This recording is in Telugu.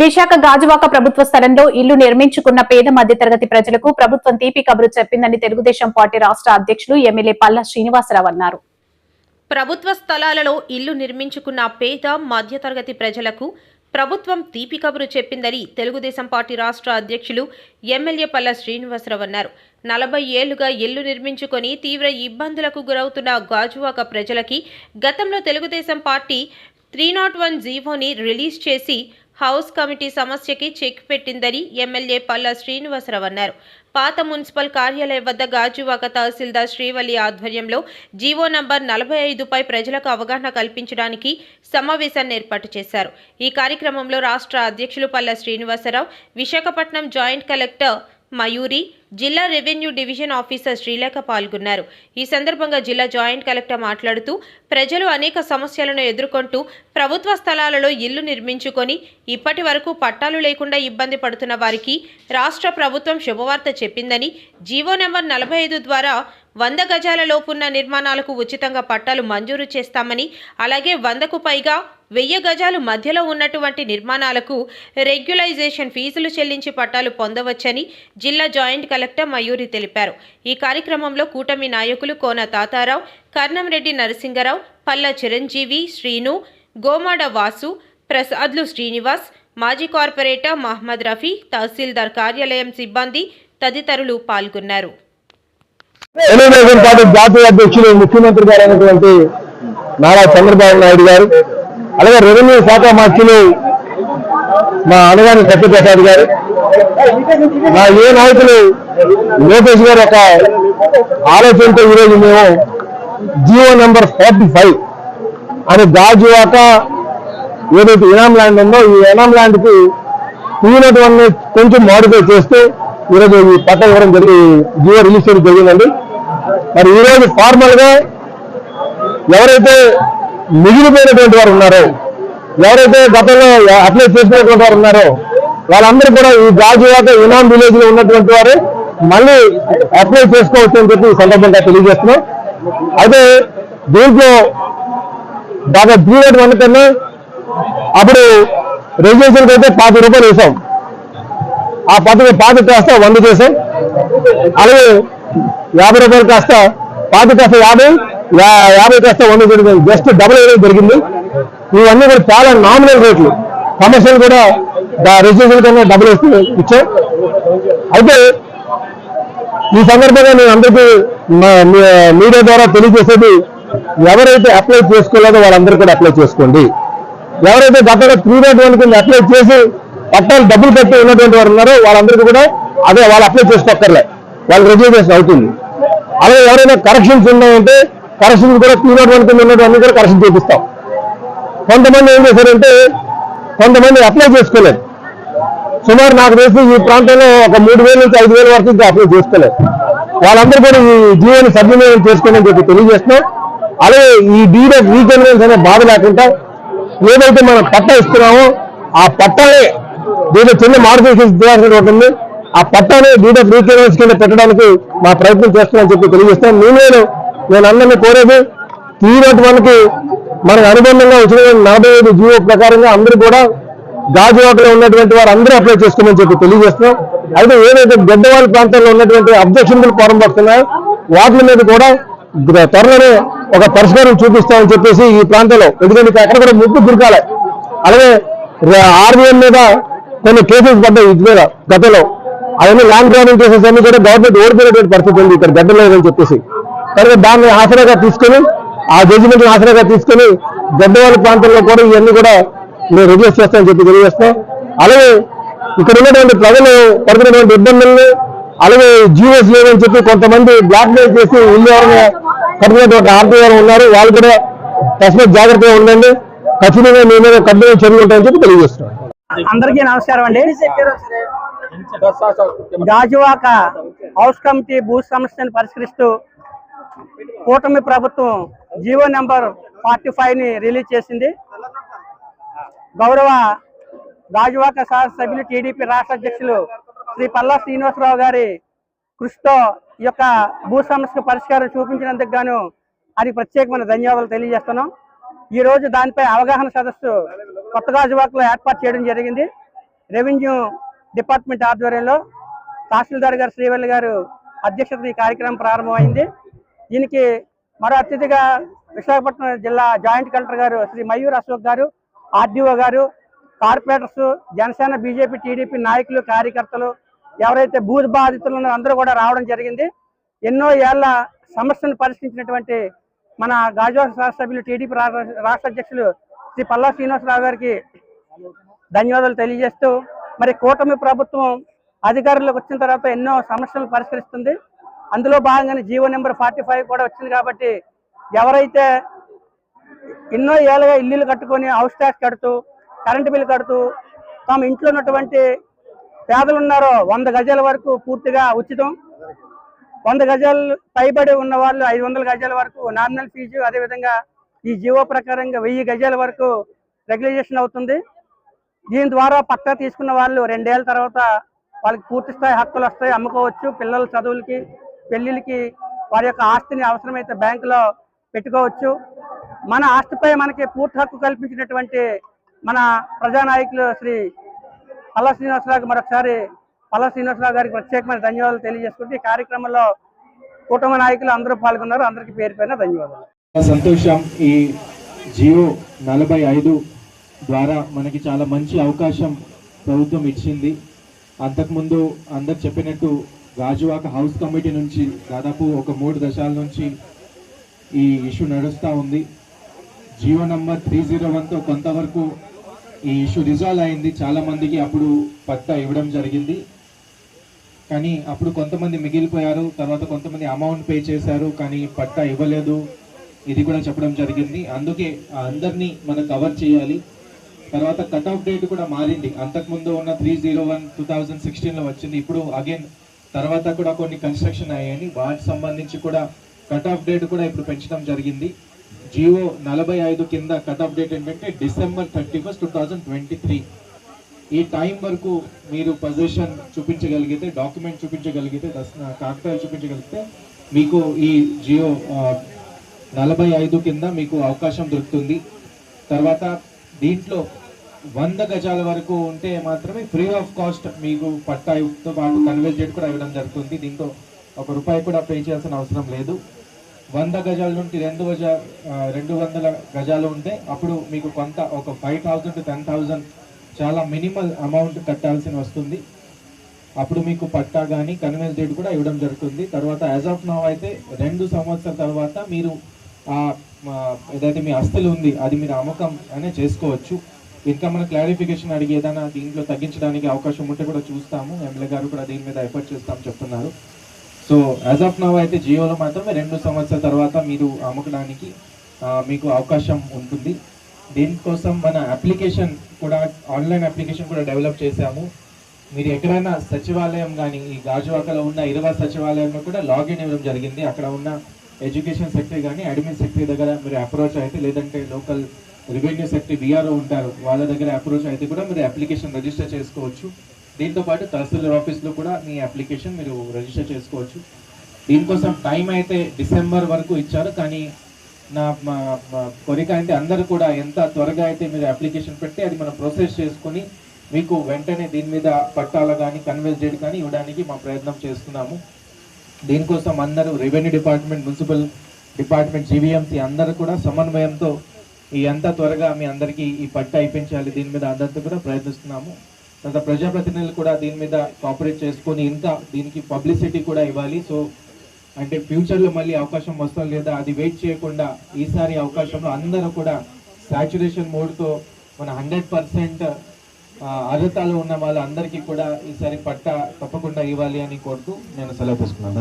విశాఖ గాజువాక ప్రభుత్వ స్థలంలో ఇల్లు నిర్మించుకున్న పేద మధ్యతరగతి ప్రజలకు ప్రభుత్వం తీపి కబురు చెప్పిందని తెలుగుదేశం పార్టీ రాష్ట్ర అధ్యక్షులు ఎమ్మెల్యే పల్లా శ్రీనివాసరావు అన్నారు. ప్రభుత్వ స్థలాలలో ఇల్లు నిర్మించుకున్న పేద మధ్యతరగతి ప్రజలకు ప్రభుత్వం తీపి కబురు చెప్పిందని తెలుగుదేశం పార్టీ రాష్ట్ర అధ్యక్షులు ఎమ్మెల్యే పల్ల శ్రీనివాసరావు అన్నారు. నలభై ఏళ్ళుగా ఇల్లు నిర్మించుకొని తీవ్ర ఇబ్బందులకు గురవుతున్న గాజువాక ప్రజలకి గతంలో Telugu Desam party three not one జీవోని రిలీజ్ చేసి హౌస్ కమిటీ సమస్యకి చెక్ పెట్టిందని ఎమ్మెల్యే పల్లా శ్రీనివాసరావు అన్నారు పాత మున్సిపల్ కార్యాలయం వద్ద గాజువాక తహసీల్దార్ శ్రీవల్లి ఆధ్వర్యంలో జీవో నంబర్ నలభై ఐదుపై ప్రజలకు అవగాహన కల్పించడానికి సమావేశాన్ని ఏర్పాటు చేశారు. ఈ కార్యక్రమంలో రాష్ట్ర అధ్యక్షులు పల్లా శ్రీనివాసరావు విశాఖపట్నం జాయింట్ కలెక్టర్ మయూరి జిల్లా రెవెన్యూ డివిజన్ ఆఫీసర్ శ్రీలేఖ పాల్గొన్నారు. ఈ సందర్భంగా జిల్లా జాయింట్ కలెక్టర్ మాట్లాడుతూ ప్రజలు అనేక సమస్యలను ఎదుర్కొంటూ ప్రభుత్వ స్థలాలలో ఇల్లు నిర్మించుకొని ఇప్పటి వరకు పట్టాలు లేకుండా ఇబ్బంది పడుతున్న వారికి రాష్ట్ర ప్రభుత్వం శుభవార్త చెప్పిందని జీవో నెంబర్ నలభై ఐదు ద్వారా వంద గజాల లోపున్న నిర్మాణాలకు ఉచితంగా పట్టాలు మంజూరు చేస్తామని అలాగే వందకు పైగా వెయ్యి గజాలు మధ్యలో ఉన్నటువంటి నిర్మాణాలకు రెగ్యులైజేషన్ ఫీజులు చెల్లించి పట్టాలు పొందవచ్చని జిల్లా జాయింట్ కలెక్టర్ మయూరి తెలిపారు. ఈ కార్యక్రమంలో కూటమి నాయకులు కోన తాతారావు కర్ణంరెడ్డి నరసింగరావు పల్ల చిరంజీవి శ్రీను గోమాడ వాసు ప్రసాద్లు శ్రీనివాస్ మాజీ కార్పొరేటర్ మహమ్మద్ రఫీ తహసీల్దార్ కార్యాలయం సిబ్బంది తదితరులు పాల్గొన్నారు. తెలుగుదేశం పార్టీ జాతీయ అధ్యక్షులు ముఖ్యమంత్రి గారు అయినటువంటి నారా చంద్రబాబు నాయుడు గారు అలాగే రెవెన్యూ శాఖ మంత్రులు మా అనగాని సత్యప్రసాద్ గారు మా ఏ నాయకులు లోకేష్ గారు ఒక ఆలోచనతో ఈరోజు మేము జియో నెంబర్ ఫార్టీ ఫైవ్ అని గాజువాక ఏదైతే ఇనాం ల్యాండ్ ఉందో ఈ ఇనాం ల్యాండ్కి కి కొంచెం మాడిఫై చేస్తూ ఈరోజు ఈ పట్ట ఇవ్వడం జరిగి జియో రిలీజ్ చేయడం జరిగిందండి. మరి ఈరోజు ఫార్మల్గా ఎవరైతే మిగిలిపోయినటువంటి వారు ఉన్నారో ఎవరైతే గతంలో అప్లై చేసినటువంటి వారు ఉన్నారో వాళ్ళందరూ కూడా ఈ గాజువాత ఇనాం విలేజ్లో ఉన్నటువంటి వారు మళ్ళీ అప్లై చేసుకోవచ్చు అని చెప్పి ఈ సందర్భంగా తెలియజేస్తున్నాం. అయితే దీంట్లో బాగా పీరియడ్ వన్ కన్నా అప్పుడు రిజిస్ట్రేషన్ అయితే పాతి రూపాయలు వేసాం ఆ పదవి పాతి చేస్తే వంద చేసాం అలాగే యాభై రూపాయలు కాస్త పాతి కాస్త యాభై యాభై కాస్త వంద జరిగింది. జస్ట్ డబుల్ వేయడం జరిగింది. ఇవన్నీ కూడా చాలా నామినల్ రేట్లు కమర్షియల్ కూడా రెసిడెన్షియల్ కన్నా డబుల్ వేసి ఇచ్చాం. అయితే ఈ సందర్భంగా నేను అందరికీ మీడియా ద్వారా తెలియజేసేది ఎవరైతే అప్లై చేసుకోలేదో వాళ్ళందరూ కూడా అప్లై చేసుకోండి. ఎవరైతే గతంలో త్రీ నాట్ వన్ కింద అప్లై చేసి పట్టాలు డబ్బులు కట్టి ఉన్నటువంటి వారు ఉన్నారో వాళ్ళందరికీ కూడా అదే వాళ్ళు అప్లై చేసుకోక్కర్లే వాళ్ళు రిజిస్ట్రేషన్ అవుతుంది. అలాగే ఎవరైనా కరెక్షన్స్ ఉన్నాయంటే కరెక్షన్స్ కూడా టూ నాట్ వన్ కింద ఉన్నటువంటి కూడా కరెక్షన్ చేపిస్తాం. కొంతమంది ఏం చేశారంటే కొంతమంది అప్లై చేసుకోలేదు. సుమారు నాకు తెలిసి ఈ ప్రాంతంలో ఒక మూడు వేల నుంచి ఐదు వేల వరకు అప్లై చేసుకోలేదు. వాళ్ళందరూ కూడా ఈ జీవోని సద్వినియోగం చేసుకోవాలని చెప్పి తెలియజేస్తున్నాం. అలాగే ఈ డీడ్ ఆఫ్ రీకన్వెన్స్ అనే బాధ లేకుండా ఏదైతే మనం పట్టా ఇస్తున్నామో ఆ పట్టాలే దీంట్లో చిన్న మాడిఫికేషన్ చేయాల్సినటువంటి ఉంటుంది ఆ పట్టానే డీడ్ ఆఫ్ కింద పెట్టడానికి మా ప్రయత్నం చేస్తున్నామని చెప్పి తెలియజేస్తాం. నేను నేను అందరినీ కోరేది త్రీ నాట్ మనకు అనుబంధంగా వచ్చిన నలభై ఐదు జీవో ప్రకారంగా అందరూ కూడా గాజువాకలో ఉన్నటువంటి వారు అందరూ అప్లై చేసుకోమని చెప్పి తెలియజేస్తున్నాం. అయితే ఏదైతే గడ్డవాళ్ళ ప్రాంతాల్లో ఉన్నటువంటి అబ్జెక్షన్లు ఫారం వాటి మీద కూడా త్వరలోనే ఒక పరిష్కారం చూపిస్తామని చెప్పేసి ఈ ప్రాంతంలో ఎందుకంటే అక్కడ కూడా ముప్పు గురికాలే. అలాగే ఆర్బీఎం మీద కొన్ని కేసెస్ పడ్డాయి ఇది మీద గతంలో. అవన్నీ ల్యాండ్ గ్రాబింగ్ చేసే అన్ని కూడా గవర్నమెంట్ ఓడిపోయినటువంటి పరిస్థితి ఉంది. ఇక్కడ గడ్డ లేదని చెప్పేసి. కనుక దాన్ని ఆసరాగా తీసుకొని ఆ జడ్జిమెంట్ ఆసరాగా తీసుకొని గడ్డవాళ్ళ ప్రాంతంలో కూడా ఇవన్నీ కూడా మేము రిలీజ్ చేస్తామని చెప్పి తెలియజేస్తాం అలాగే ఇక్కడ ఉన్నటువంటి ప్రజలు పడుతున్నటువంటి ఇబ్బందుల్ని అలాగే జీవోస్ లేదని చెప్పి కొంతమంది బ్లాక్ మెయిల్ చేసి ఇల్లు ఎవరైనా కట్టినటువంటి ఆర్థిక ఉన్నారు. వాళ్ళు కూడా తస్మత్ జాగ్రత్తగా ఉండండి. ఖచ్చితంగా మీ మీద కఠిన చర్యలు ఉంటాయని చెప్పి తెలియజేస్తున్నాం అందరికీ నమస్కారం అండి. గాజువాక హౌస్ కమిటీ భూ సమస్యను పరిష్కరిస్తూ కూటమి ప్రభుత్వం జీవో నెంబర్ ఫార్టీ ఫైవ్ని రిలీజ్ చేసింది. గౌరవ గాజువాక శాసనసభ్యులు టీడీపీ రాష్ట్ర అధ్యక్షులు శ్రీ పల్లా శ్రీనివాసరావు గారి కృషితో ఈ యొక్క భూ సమస్యకు పరిష్కారం చూపించినందుకు గాను అది ప్రత్యేకమైన ధన్యవాదాలు తెలియజేస్తున్నాం. ఈ రోజు దానిపై అవగాహన సదస్సు కొత్త గాజువాకలో ఏర్పాటు చేయడం జరిగింది. రెవెన్యూ డిపార్ట్మెంట్ ఆధ్వర్యంలో తహసీల్దార్ గారు శ్రీవల్లి గారు అధ్యక్షతన ఈ కార్యక్రమం ప్రారంభమైంది. దీనికి మరో అతిథిగా విశాఖపట్నం జిల్లా జాయింట్ కలెక్టర్ గారు శ్రీ మయూర్ అశోక్ గారు ఆర్డీఓ గారు కార్పొరేటర్స్ జనసేన బీజేపీ టీడీపీ నాయకులు కార్యకర్తలు ఎవరైతే బూత్ బాధితులు ఉన్నారో అందరూ కూడా రావడం జరిగింది. ఎన్నో ఏళ్ళ సమస్యను పరిష్కరించినటువంటి మన గాజువాక రాష్ట్ర సభ్యులు టీడీపీ రాష్ట్ర అధ్యక్షులు శ్రీ పల్లా శ్రీనివాసరావు గారికి ధన్యవాదాలు తెలియజేస్తూ మరి కూటమి ప్రభుత్వం అధికారంలోకి వచ్చిన తర్వాత ఎన్నో సమస్యలు పరిష్కరిస్తుంది. అందులో భాగంగానే జీవో నెంబర్ ఫార్టీ ఫైవ్ కూడా వచ్చింది కాబట్టి ఎవరైతే ఎన్నో ఏళ్ళగా ఇల్లులు కట్టుకొని హౌస్ ట్యాక్స్ కడుతూ కరెంటు బిల్లు కడుతూ తమ ఇంట్లో ఉన్నటువంటి పేదలు ఉన్నారో వంద గజాల వరకు పూర్తిగా ఉచితం. వంద గజాలు పైబడి ఉన్న వాళ్ళు ఐదు వందల గజాల వరకు నామినల్ ఫీజు అదేవిధంగా ఈ జీవో ప్రకారంగా వెయ్యి గజాల వరకు రెగ్యులైజేషన్ అవుతుంది. దీని ద్వారా పట్టా తీసుకున్న వాళ్ళు రెండేళ్ళ తర్వాత వాళ్ళకి పూర్తి స్థాయి హక్కులు వస్తాయి అమ్ముకోవచ్చు. పిల్లల చదువులకి పెళ్ళిళ్ళకి వారి యొక్క ఆస్తిని అవసరమైతే బ్యాంకులో పెట్టుకోవచ్చు. మన ఆస్తిపై మనకి పూర్తి హక్కు కల్పించినటువంటి మన ప్రజానాయకులు శ్రీ పల్లా శ్రీనివాసరావు మరొకసారి పల్లా శ్రీనివాసరావు గారికి ప్రత్యేకమైన ధన్యవాదాలు తెలియజేసుకుంటూ ఈ కార్యక్రమంలో కుటుంబ నాయకులు అందరూ పాల్గొన్నారు. అందరికీ పేరు పైన ధన్యవాదాలు. సంతోషం. ఈ జియో నలభై ఐదు ద్వారా మనకి చాలా మంచి అవకాశం ప్రభుత్వం ఇచ్చింది. అంతకుముందు అందరు చెప్పినట్టు గాజువాక హౌస్ కమిటీ నుంచి దాదాపు ఒక మూడు దశాల నుంచి ఈ ఇష్యూ నడుస్తూ ఉంది. జియో నంబర్ త్రీ జీరో వన్తో కొంతవరకు ఈ ఇష్యూ రిజాల్వ్ అయింది. చాలామందికి అప్పుడు పట్టా ఇవ్వడం జరిగింది. కానీ అప్పుడు కొంతమంది మిగిలిపోయారు. తర్వాత కొంతమంది అమౌంట్ పే చేశారు. కానీ పట్టా ఇవ్వలేదు. ఇది కూడా చెప్పడం జరిగింది. అందుకే అందరినీ మనం కవర్ చేయాలి. తర్వాత కట్ ఆఫ్ డేట్ కూడా మారింది. అంతకుముందు ఉన్న three zero one two thousand సిక్స్టీన్లో వచ్చింది. ఇప్పుడు అగైన్ తర్వాత కూడా కొన్ని కన్స్ట్రక్షన్ అయ్యాయి వాటికి సంబంధించి కూడా కట్ ఆఫ్ డేట్ కూడా ఇప్పుడు పెంచడం జరిగింది. జియో నలభై ఐదు కింద కట్ ఆఫ్ డేట్ ఏంటంటే December thirty first two thousand twenty three ఈ టైం వరకు మీరు పొజిషన్ చూపించగలిగితే డాక్యుమెంట్ చూపించగలిగితే దర్శన కాగితాలు చూపించగలిగితే మీకు ఈ జియో నలభై ఐదు కింద మీకు అవకాశం దొరుకుతుంది. తర్వాత దీంట్లో వంద గజాల వరకు ఉంటే మాత్రమే ఫ్రీ ఆఫ్ కాస్ట్ మీకు పట్టాతో పాటు కన్వెస్ట్ కూడా ఇవ్వడం జరుగుతుంది. దీంట్లో ఒక రూపాయి కూడా పే చేయాల్సిన అవసరం లేదు. వంద గజాల నుండి రెండు గజ రెండు వందల గజాలు ఉంటే అప్పుడు మీకు కొంత ఒక five thousand to ten thousand చాలా మినిమల్ అమౌంట్ కట్టాల్సి వస్తుంది. అప్పుడు మీకు పట్టా కానీ కన్వెన్స్ డేట్ కూడా ఇవ్వడం జరుగుతుంది. తర్వాత యాజ్ ఆఫ్ నవ్ అయితే రెండు సంవత్సరాల తర్వాత మీరు ఏదైతే మీ ఆస్తులు ఉంది అది మీరు అమ్మకం అనే చేసుకోవచ్చు. ఇంకా మన క్లారిఫికేషన్ అడిగి ఏదైనా దీంట్లో తగ్గించడానికి అవకాశం ఉంటే కూడా చూస్తాము. ఎమ్మెల్యే గారు కూడా దీని మీద ఎఫర్ట్ చేస్తాం చెప్తున్నారు. సో యాజ్ ఆఫ్ నవ్ అయితే జియోలో మాత్రమే రెండు సంవత్సరాల తర్వాత మీరు అమ్మకడానికి మీకు అవకాశం ఉంటుంది. దీనికోసం మన అప్లికేషన్ కూడా ఆన్లైన్ అప్లికేషన్ కూడా డెవలప్ చేశాము. మీరు ఎక్కడైనా సచివాలయం కానీ ఈ గాజువాకలో ఉన్న ఇరవై సచివాలయంలో కూడా లాగిన్ ఇవ్వడం జరిగింది. అక్కడ ఉన్న ఎడ్యుకేషన్ సెక్రటరీ కానీ అడ్మిన్ సెక్రటరీ దగ్గర మీరు అప్రోచ్ అయితే లేదంటే లోకల్ రెవెన్యూ సెక్రటరీ విఆర్ఓ ఉంటారు వాళ్ళ దగ్గర అప్రోచ్ అయితే కూడా మీరు అప్లికేషన్ రిజిస్టర్ చేసుకోవచ్చు. దీంతో పాటు తహసీల్దార్ ఆఫీస్లో కూడా మీ అప్లికేషన్ మీరు రిజిస్టర్ చేసుకోవచ్చు. దీనికోసం టైం అయితే డిసెంబర్ వరకు ఇచ్చారు కానీ నా కోరిక అంటే అందరు కూడా ఎంత త్వరగా అయితే మీరు అప్లికేషన్ పెట్టి అది మనం ప్రోసెస్ చేసుకుని మీకు వెంటనే దీని మీద పట్టాలు కానీ కన్వెన్స్ డేట్ కానీ ఇవ్వడానికి మా ప్రయత్నం చేస్తున్నాము. దీనికోసం అందరూ revenue department municipal department GVMC అందరూ కూడా సమన్వయంతో ఈ ఎంత త్వరగా మీ అందరికీ ఈ పట్ట అయిపించాలి. దీని మీద అందరితో కూడా ప్రయత్నిస్తున్నాము. తర్వాత ప్రజాప్రతినిధులు కూడా దీని మీద కోఆపరేట్ చేసుకొని ఇంకా దీనికి పబ్లిసిటీ కూడా ఇవ్వాలి. సో అంటే ఫ్యూచర్లో మళ్ళీ అవకాశం వస్తుందా లేదా అది వెయిట్ చేయకుండా ఈసారి అవకాశంలో అందరూ కూడా సాచురేషన్ మోడ్తో మన హండ్రెడ్ పర్సెంట్ అర్హతలు ఉన్న వాళ్ళందరికీ కూడా ఈసారి పట్ట తప్పకుండా ఇవ్వాలి అని కోరుతూ నేను సెలవు తీసుకున్నాను.